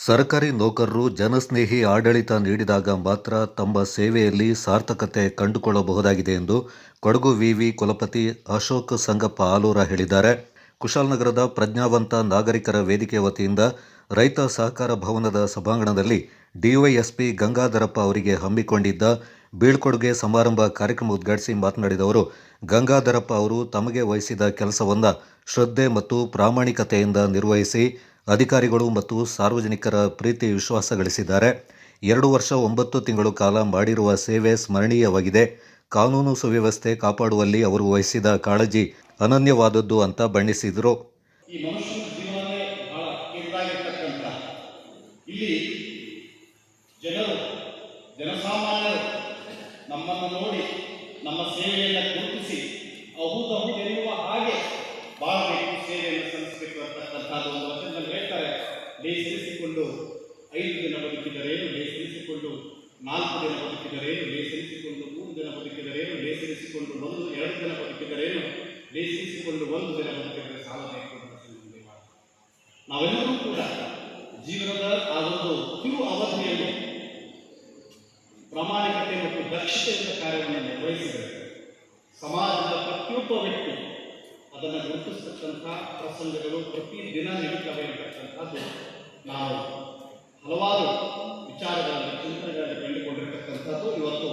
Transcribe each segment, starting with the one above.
ಸರ್ಕಾರಿ ನೌಕರರು ಜನಸ್ನೇಹಿ ಆಡಳಿತ ನೀಡಿದಾಗ ಮಾತ್ರ ತಮ್ಮ ಸೇವೆಯಲ್ಲಿ ಸಾರ್ಥಕತೆ ಕಂಡುಕೊಳ್ಳಬಹುದಾಗಿದೆ ಎಂದು ಕೊಡಗು ವಿವಿ ಕುಲಪತಿ ಅಶೋಕ್ ಸಂಗಪ್ಪ ಆಲೂರ ಹೇಳಿದ್ದಾರೆ. ಕುಶಾಲನಗರದ ಪ್ರಜ್ಞಾವಂತ ನಾಗರಿಕರ ವೇದಿಕೆ ವತಿಯಿಂದ ರೈತ ಸಹಕಾರ ಭವನದ ಸಭಾಂಗಣದಲ್ಲಿ ಡಿವೈಎಸ್ಪಿ ಗಂಗಾಧರಪ್ಪ ಅವರಿಗೆ ಹಮ್ಮಿಕೊಂಡಿದ್ದ ಬೀಳ್ಕೊಡುಗೆ ಸಮಾರಂಭ ಕಾರ್ಯಕ್ರಮ ಉದ್ಘಾಟಿಸಿ ಮಾತನಾಡಿದ ಅವರು, ಗಂಗಾಧರಪ್ಪ ಅವರು ತಮಗೆ ವಹಿಸಿದ ಕೆಲಸವನ್ನು ಶ್ರದ್ಧೆ ಮತ್ತು ಪ್ರಾಮಾಣಿಕತೆಯಿಂದ ನಿರ್ವಹಿಸಿ ಅಧಿಕಾರಿಗಳು ಮತ್ತು ಸಾರ್ವಜನಿಕರ ಪ್ರೀತಿ ವಿಶ್ವಾಸ ಗಳಿಸಿದ್ದಾರೆ ಎರಡು ವರ್ಷ ಒಂಬತ್ತು ತಿಂಗಳು ಕಾಲ ಮಾಡಿರುವ ಸೇವೆ ಸ್ಮರಣೀಯವಾಗಿದೆ. ಕಾನೂನು ಸುವ್ಯವಸ್ಥೆ ಕಾಪಾಡುವಲ್ಲಿ ಅವರು ವಹಿಸಿದ ಕಾಳಜಿ ಅನನ್ಯವಾದದ್ದು ಅಂತ ಬಣ್ಣಿಸಿದರು. ಬಹಳ ಜನರು ನೋಡಿ ನಮ್ಮ ಸೇವೆಯನ್ನು ಗುರುತಿಸಿ ಹಾಗೆ ಬಾಳಬೇಕು ಸೇವೆಯನ್ನು ಸಲ್ಲಿಸಬೇಕು ಅಂತಕ್ಕಂಥದ್ದು ಒಂದು ವಚನದಲ್ಲಿ ಹೇಳ್ತಾರೆ. ಬೇಸರಿಸಿಕೊಂಡು ಐದು ದಿನ ಬದುಕಿದರೇನು? ಬೇಸರಿಸಿಕೊಂಡು ನಾಲ್ಕು ದಿನ ಬದುಕಿದರೇನು? ಬೇಸರಿಸಿಕೊಂಡು ಮೂರು ದಿನ ಬದುಕಿದರೇನು? ಬೇಸರಿಸಿಕೊಂಡು ಒಂದು, ಎರಡು ದಿನ ಬದುಕಿದರೇನು? ಬೇಸರಿಸಿಕೊಂಡು ಒಂದು ದಿನ ಬದುಕಿದರೆ ಸಾಲಬೇಕು ಅಂತ. ನಾವೆಲ್ಲರೂ ಕೂಡ ಜೀವನದ ಆ ಒಂದು ಕಿರು ಅವಧಿಯಲ್ಲಿ ಪ್ರಾಮಾಣಿಕತೆ ಮತ್ತು ದಕ್ಷತೆಯಿಂದ ಕಾರ್ಯವನ್ನು ನಿರ್ವಹಿಸಿದರೆ ಸಮಾಜದ ಪ್ರತಿಯೊಬ್ಬ ವ್ಯಕ್ತಿ ಅದನ್ನು ಗುರುತಿಸ್ತಕ್ಕಂಥ ಪ್ರಸಂಗಗಳು ಪ್ರತಿ ದಿನ ನಡೀತವೆ ಅಂತಕ್ಕಂಥದ್ದು ನಾವು ಹಲವಾರು ವಿಚಾರಗಳಲ್ಲಿ ಚಿಂತನೆಗಳಲ್ಲಿ ಕಂಡುಕೊಂಡಿರ್ತಕ್ಕಂಥದ್ದು ಇವತ್ತು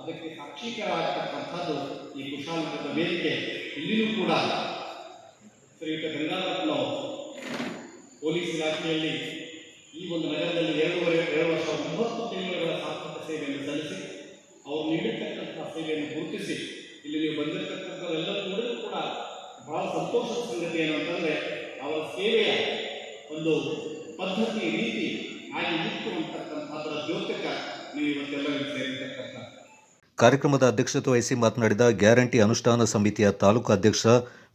ಅದಕ್ಕೆ ಸಾಕ್ಷೀಕರಾಗಿರ್ತಕ್ಕಂಥದ್ದು ಈ ಕುಶಾಲನಗರದ ವೇದಿಕೆ. ಇಲ್ಲಿಯೂ ಕೂಡ ಶ್ರೀಯುತ ಗಂಗಾರತ್ನ ಪೊಲೀಸ್ ಇಲಾಖೆಯಲ್ಲಿ ಈ ಒಂದು ನಗರದಲ್ಲಿ ಎರಡೂವರೆ, ಎರಡು ವರ್ಷ ಒಂಬತ್ತು ತಿಂಗಳುಗಳ ಸಾರ್ಥಕ ಸೇವೆಯನ್ನು ಸಲ್ಲಿಸಿ, ಅವರು ನೀಡಿರ್ತಕ್ಕಂಥ ಸೇವೆಯನ್ನು ಗುರುತಿಸಿ ಇಲ್ಲಿ ನೀವು ಬಂದಿರತಕ್ಕಂಥದ್ದೆಲ್ಲರೂ ನೋಡಿದ್ರು ಕೂಡ ಬಹಳ ಸಂತೋಷದ ಸಂಗತಿ ಏನು ಅಂತಂದರೆ, ಅವರ ಸೇವೆಯ ಒಂದು ಪದ್ಧತಿ ರೀತಿ ಹಾಗೆ ಇತ್ತು ಅದರ ದ್ಯೋತಕ ನೀವು ಇವತ್ತೆಲ್ಲರಿಗೂ ಸೇರಿರ್ತಕ್ಕಂಥ. ಕಾರ್ಯಕ್ರಮದ ಅಧ್ಯಕ್ಷತೆ ವಹಿಸಿ ಮಾತನಾಡಿದ ಗ್ಯಾರಂಟಿ ಅನುಷ್ಠಾನ ಸಮಿತಿಯ ತಾಲೂಕು ಅಧ್ಯಕ್ಷ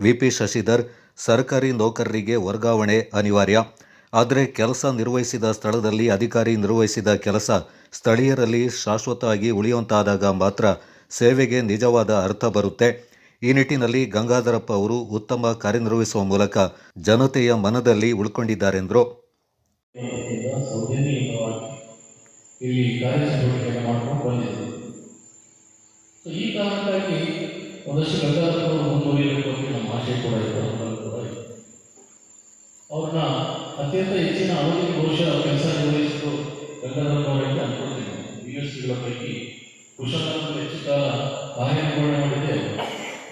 ವಿಪಿ ಶಶಿಧರ್, ಸರ್ಕಾರಿ ನೌಕರರಿಗೆ ವರ್ಗಾವಣೆ ಅನಿವಾರ್ಯ. ಆದರೆ ಕೆಲಸ ನಿರ್ವಹಿಸಿದ ಸ್ಥಳದಲ್ಲಿ ಅಧಿಕಾರಿ ನಿರ್ವಹಿಸಿದ ಕೆಲಸ ಸ್ಥಳೀಯರಲ್ಲಿ ಶಾಶ್ವತವಾಗಿ ಉಳಿಯುವಂತಾದಾಗ ಮಾತ್ರ ಸೇವೆಗೆ ನಿಜವಾದ ಅರ್ಥ ಬರುತ್ತೆ. ಈ ನಿಟ್ಟಿನಲ್ಲಿ ಗಂಗಾಧರಪ್ಪ ಅವರು ಉತ್ತಮ ಕಾರ್ಯನಿರ್ವಹಿಸುವ ಮೂಲಕ ಜನತೆಯ ಮನದಲ್ಲಿ ಉಳ್ಕೊಂಡಿದ್ದಾರೆಂದರು. ಅವ್ರನ್ನ ಅತ್ಯಂತ ಹೆಚ್ಚಿನ ಅವಧಿ ಕೆಲಸ ಗಂಗಾಧರಪ್ಪ ಸಿಗಳ ಪೈಕಿ ಕುಶಲ ಹೆಚ್ಚು ಕಾಲ ಕಾರ್ಯನಿರ್ವಹಣೆ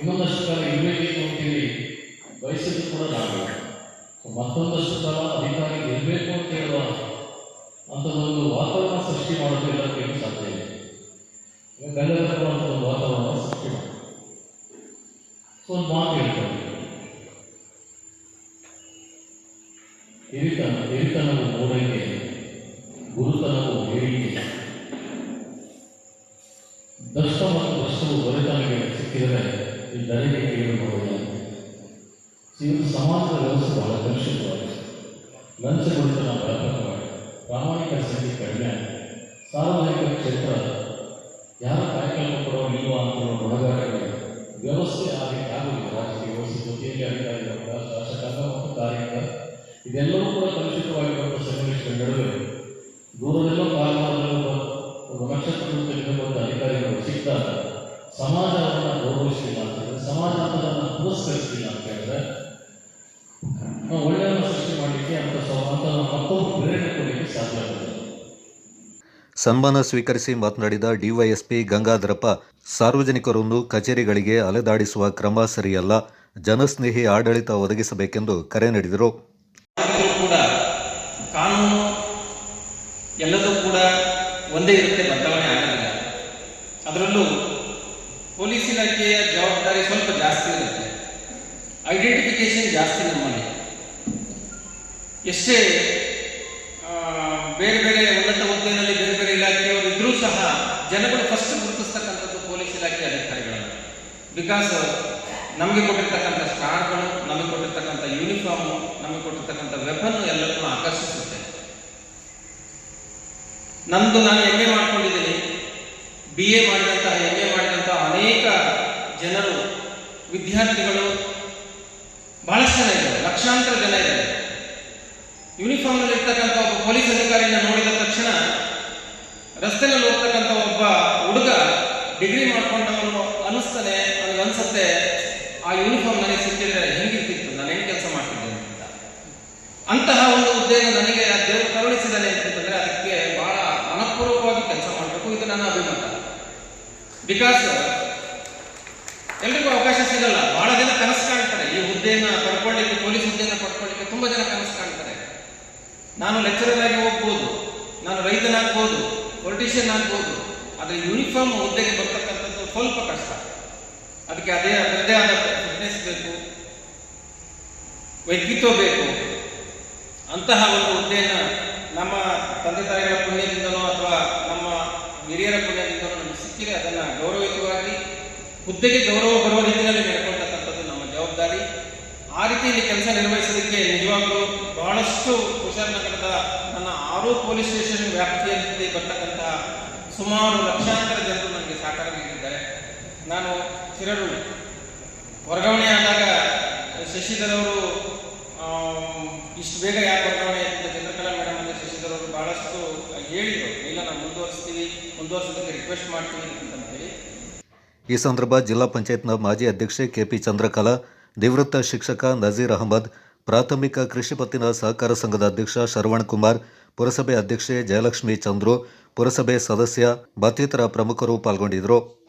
ಇನ್ನೊಂದಷ್ಟು ಕಾಲ ಇರಬೇಕಿತ್ತು ಅಂತೇಳಿ ಬಯಸಿದ್ದು ಕೂಡ ನಾವು ಮತ್ತೊಂದಷ್ಟು ಕಾಲ ಅಧಿಕಾರಿ ಇರಬೇಕು ಅಂತ ಹೇಳುವ ಅಂಥದ್ದೊಂದು ವಾತಾವರಣ ಸೃಷ್ಟಿ ಮಾಡೋದು ಎಲ್ಲರಿಗೂ ಸಾಧ್ಯ ಇದೆ. ಗಂಡಗರ ಅಂತ ಒಂದು ವಾತಾವರಣ ಸೃಷ್ಟಿ ಮಾಡಿ ಮಾತು ಹೇಳ್ತಾರೆ ಹಿರಿತನ ಹಿರಿತನವು ಮೂಡಂಗೆ ಗುರುತನವು ಹೇಳಿಕೆ ದಷ್ಟ ಮತ್ತು ದಷ್ಟವು ದೊರೆತನಿಗೆ ಸಿಕ್ಕಿದರೆ ಈ ಕೇಳಬಹುದು ಇವತ್ತು ಸಮಾಜದ ವ್ಯವಸ್ಥೆ ಬಹಳ ಕಲುಷಿತವಾಗಿದೆ ಲಂಚಗೊಳಿತನ ವ್ಯಾಪಕವಾಗಿದೆ ಪ್ರಾಮಾಣಿಕ ಸಂಖ್ಯೆ ಕಡಿಮೆ ಸಾರ್ವಜನಿಕ ಕ್ಷೇತ್ರ ಯಾರ ಕಾರ್ಯಕ್ರಮ ಕೊಡೋ ಇಲ್ವಾ ಅಂತ ಒಳಗಾಗಿದೆ ವ್ಯವಸ್ಥೆ ಆಗಿ ಆಗುವುದು ರಾಜಕೀಯ ವ್ಯವಸ್ಥೆ ಜೊತೆಯಲ್ಲಿ ಅಧಿಕಾರಿಗಳ ಶಾಸಕಾಂಗ ಮತ್ತು ಕಾರ್ಯಕ ಇದೆಲ್ಲವೂ ಕೂಡ ಕಲುಷಿತವಾಗಿರುವಂಥ ಸನ್ನಿವೇಶಗಳ ನಡುವೆ ದೂರದಲ್ಲೋ ಕಾಲದಲ್ಲೋ ಒಬ್ಬ ತೆಗೆದುಕೊಂಡ ಅಧಿಕಾರಿಗಳು ಸಿಕ್ಕಿದಾಗ ಸಮಾಜವನ್ನು ಗೌರವಿಸಲಿಲ್ಲ ಅಂತ ಹೇಳಿದ್ರೆ ಸಮಾಜ ಅದನ್ನು ಪುರಸ್ಕರಿಸಲಿಲ್ಲ ಅಂತ ಹೇಳಿದ್ರೆ ನಾವು ಒಳ್ಳೆಯವನ್ನು ಸೃಷ್ಟಿ ಮಾಡಲಿಕ್ಕೆ ಅಂತ ಸ- ಅಂತ ಮತ್ತೊಂದು ಪ್ರೇರಣೆ ಕೊಡಲಿಕ್ಕೆ ಸಾಧ್ಯ ಆಗುತ್ತೆ ಸನ್ಮಾನ ಸ್ವೀಕರಿಸಿ ಮಾತನಾಡಿದ ಡಿವೈಎಸ್ಪಿ ಗಂಗಾಧರಪ್ಪ ಸಾರ್ವಜನಿಕರನ್ನು ಕಚೇರಿಗಳಿಗೆ ಅಲೆದಾಡಿಸುವ ಕ್ರಮ ಸರಿಯಲ್ಲ ಜನಸ್ನೇಹಿ ಆಡಳಿತ ಒದಗಿಸಬೇಕೆಂದು ಕರೆ ನೀಡಿದರು. ಕೂಡ ಕಾನೂನು ಎಲ್ಲದೂ ಕೂಡ ಒಂದೇ ಇರುತ್ತೆ ಬದಲಾವಣೆ ಎಷ್ಟೇ ಬೇರೆ ಬೇರೆ ಉನ್ನತ ಹುದ್ದೆಯಲ್ಲಿ ಬೇರೆ ಬೇರೆ ಇಲಾಖೆಯವರು ಇದ್ರೂ ಸಹ ಜನಗಳು ಫಸ್ಟ್ ಗುರುತಿಸ್ತಕ್ಕಂಥದ್ದು ಪೊಲೀಸ್ ಇಲಾಖೆ ಅಧಿಕಾರಿಗಳನ್ನು. ಬಿಕಾಸ್ ನಮಗೆ ಕೊಟ್ಟಿರ್ತಕ್ಕಂಥ ಸ್ಟಾರ್ಗಳು, ನಮಗೆ ಕೊಟ್ಟಿರ್ತಕ್ಕಂಥ ಯೂನಿಫಾರ್ಮು ನಮಗೆ ಕೊಟ್ಟಿರ್ತಕ್ಕಂಥ ವೆಪನ್ನು ಎಲ್ಲರನ್ನೂ ಆಕರ್ಷಿಸುತ್ತೆ. ನಂದು ನಾನು ಎಂ ಎ ಮಾಡ್ಕೊಂಡಿದ್ದೀನಿ. ಬಿ ಎ ಮಾಡಿದಂತಹ ಎಂ ಎ ಮಾಡಿದಂತಹ ಅನೇಕ ಜನರು, ವಿದ್ಯಾರ್ಥಿಗಳು ಬಹಳಷ್ಟು ಜನ ಇದ್ದಾರೆ, ಲಕ್ಷಾಂತರ ಜನ ಇದ್ದಾರೆ. ಯೂನಿಫಾರ್ಮ್ನಲ್ಲಿ ಇರ್ತಕ್ಕಂಥ ಒಬ್ಬ ಪೊಲೀಸ್ ಅಧಿಕಾರಿಯನ್ನು ನೋಡಿದ ತಕ್ಷಣ ರಸ್ತೆಯಲ್ಲಿ ಹೋಗ್ತಕ್ಕಂಥ ಒಬ್ಬ ಹುಡುಗ ಡಿಗ್ರಿ ಮಾಡ್ಕೊಂಡವನು ಅನಿಸ್ತಾನೆ ನನಗೆ ಅನ್ಸುತ್ತೆ, ಆ ಯೂನಿಫಾರ್ಮ್ ನನಗೆ ಸಿಕ್ಕಿದ್ರೆ ಹೆಂಗಿರ್ತಿತ್ತು, ನಾನು ಹೆಂಗೆ ಕೆಲಸ ಮಾಡ್ತಿದ್ದೇನೆ ಅಂತ. ಅಂತಹ ಒಂದು ಹುದ್ದೆಯನ್ನು ನನಗೆ ಆ ದೇವರು ಕರುಣಿಸಿದ್ದಾನೆ ಅಂತಂದ್ರೆ ಅದಕ್ಕೆ ಬಹಳ ಮನಪೂರ್ವಕವಾಗಿ ಕೆಲಸ ಮಾಡಬೇಕು, ಇದು ನನ್ನ ಅಭಿಮತ. ಬಿಕಾಸ್ ಎಲ್ರಿಗೂ ಅವಕಾಶ ಸಿಗಲ್ಲ, ಬಹಳ ಜನ ಕನಸು ಕಾಣ್ತಾರೆ, ಈ ಹುದ್ದೆಯನ್ನ ಪಡ್ಕೊಳ್ಳಿಕ್ಕೆ, ಪೊಲೀಸ್ ಹುದ್ದೆಯನ್ನ ಪಡ್ಕೊಳ್ಳಿಕ್ಕೆ ತುಂಬಾ ಜನ ಕನಸು ಕಾಣ್ತಾರೆ. ನಾನು ಲೆಕ್ಚರರ್ ಆಗಿ ಹೋಗ್ಬೋದು, ನಾನು ರೈತನಾಗ್ಬೋದು ಪೊಲಿಟಿಷಿಯನ್ ಆಗ್ಬೋದು, ಆದರೆ ಯೂನಿಫಾರ್ಮ್ ಹುದ್ದೆಗೆ ಬರ್ತಕ್ಕಂಥದ್ದು ಸ್ವಲ್ಪ ಕಷ್ಟ. ಅದಕ್ಕೆ ಅದೇ ಅದರದೇ ಆದ ಫಿಟ್ನೆಸ್ ಬೇಕು ವ್ಯಕ್ತಿತ್ವ ಬೇಕು. ಅಂತಹ ಒಂದು ಹುದ್ದೆಯನ್ನು ನಮ್ಮ ತಂದೆ ತಾಯಿಗಳ ಪುಣ್ಯದಿಂದನೋ ಅಥವಾ ನಮ್ಮ ಹಿರಿಯರ ಪುಣ್ಯದಿಂದನೋ ನಮಗೆ ಸಿಕ್ಕಿದೆ ಅದನ್ನು ಗೌರವಯುತವಾಗಿ, ಹುದ್ದೆಗೆ ಗೌರವ ಬರುವ ರೀತಿಯಲ್ಲಿ ನಡ್ಕೊಳ್ತಕ್ಕಂಥದ್ದು ನಮ್ಮ ಜವಾಬ್ದಾರಿ ಆ ರೀತಿಯಲ್ಲಿ ಕೆಲಸ ನಿರ್ವಹಿಸೋದಕ್ಕೆ ನಿಜವಾಗ್ಲೂ ಬಹಳಷ್ಟು ಕುಶಾಲನಗರದ ನನ್ನ ಆರು ಪೊಲೀಸ್ ಸ್ಟೇಷನ್ ವ್ಯಾಪ್ತಿಯಲ್ಲಿ ಬರ್ತಕ್ಕಂಥ ಸುಮಾರು ಲಕ್ಷಾಂತರ ಜನರು ನನಗೆ ಸಹಕಾರ ನೀಡಿದ್ದಾರೆ. ನಾನು ಚಿರರು ವರ್ಗಾವಣೆ ಆದಾಗ ಶಶಿಧರ್ ಅವರು ಇಷ್ಟು ಬೇಗ ಯಾಕೆ ವರ್ಗಾವಣೆ ಅಂತ ಚಂದ್ರಕಲಾ ಮೇಡಮ್ ಅಂದರೆ ಶಶಿಧರ್ ಅವರು ಬಹಳಷ್ಟು ಹೇಳಿದರು. ಇಲ್ಲ ನಾವು ಮುಂದುವರಿಸ್ತೀವಿ, ಮುಂದುವರಿಸೋದಕ್ಕೆ ರಿಕ್ವೆಸ್ಟ್ ಮಾಡ್ತೀವಿ ಅಂತ ಹೇಳಿ. ಈ ಸಂದರ್ಭ ಜಿಲ್ಲಾ ಪಂಚಾಯತ್ನ ಮಾಜಿ ಅಧ್ಯಕ್ಷೆ ಕೆಪಿ ಚಂದ್ರಕಲಾ ನಿವೃತ್ತ ಶಿಕ್ಷಕ ನಜೀರ್ ಅಹಮದ್, ಪ್ರಾಥಮಿಕ ಕೃಷಿ ಪತ್ತಿನ ಸಹಕಾರ ಸಂಘದ ಅಧ್ಯಕ್ಷ ಶರವಣ್ ಕುಮಾರ್, ಪುರಸಭೆ ಅಧ್ಯಕ್ಷೆ ಜಯಲಕ್ಷ್ಮಿ ಚಂದ್ರು, ಪುರಸಭೆ ಸದಸ್ಯ ಮತ್ತಿತರ ಪ್ರಮುಖರು ಪಾಲ್ಗೊಂಡಿದ್ದರು.